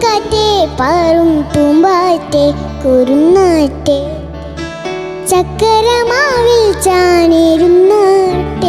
പുഞ്ചിരിക്കാറ്റെ പാറും പൂമ്പാറ്റെ കുറുന്നാട്ടെ ചക്കരമാവിൽ ചാനിരുന്നാട്ടെ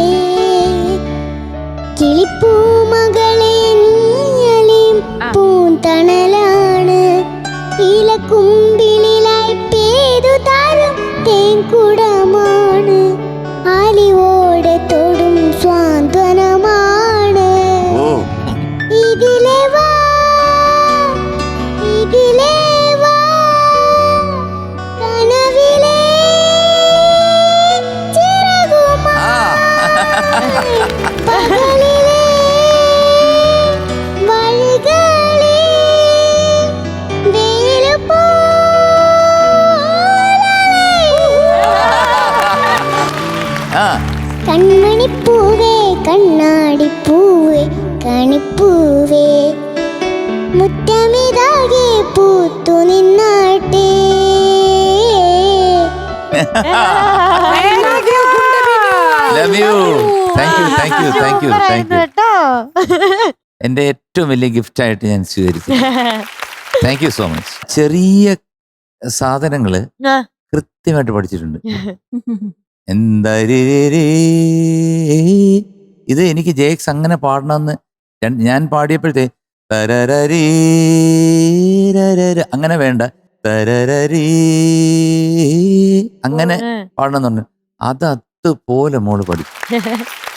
കൺമണിപ്പൂവേ കണ്ണാടിപ്പൂവേ കണിപ്പൂവേ. മുറ്റമിതാകെ പൂത്തു നിന്നാട്ടെ. എന്റെ ഏറ്റവും വലിയ ഗിഫ്റ്റ് ആയിട്ട് ഞാൻ സ്വീകരിച്ചു. താങ്ക് യു സോ മച്ച് ചെറിയ സാധനങ്ങൾ കൃത്യമായിട്ട് പഠിച്ചിട്ടുണ്ട്. എന്താ ഇത് എനിക്ക് ജേക്സ് അങ്ങനെ പാടണമെന്ന് ഞാൻ- പാടിയപ്പോഴത്തെ തരരരീ അങ്ങനെ വേണ്ട. തരരരീ അങ്ങനെ പാടണമെന്നുണ്ട് അത് അതുപോലെ മോൾ പഠിച്ചു